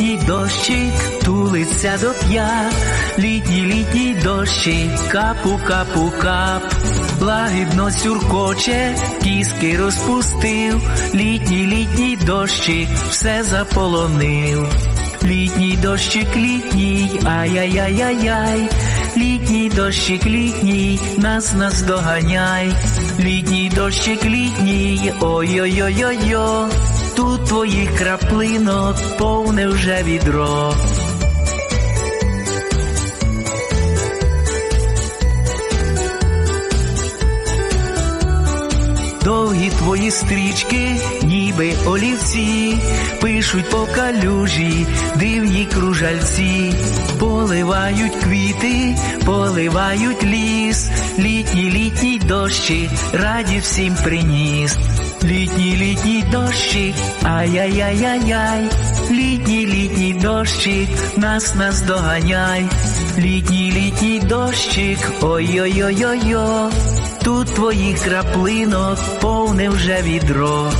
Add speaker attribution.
Speaker 1: дощик тулиться до п'ят, літній літній дощик, капу капу кап, лагідно сюркоче, кіски розпустив, літній літній дощик все заполонив. Літній дощик літній, ай-яй-яй-яй-яй, літній дощик літній, нас нас доганяй, літній дощик літній, ой-ой-ой-ой-ой, тут твоїх краплинок повне вже відро. Довгі твої стрічки, ніби олівці, пишуть по калюжі, дивні кружальці, поливають квіти, поливають ліс, літній літній дощик, раді всім приніс. Літній літній дощик, ай-яй-яй-яй-яй, літній літній дощик, нас нас доганяй, літній літній дощик, ой-ой-ой-ой-ой, тут твоїх краплинок повне вже відро.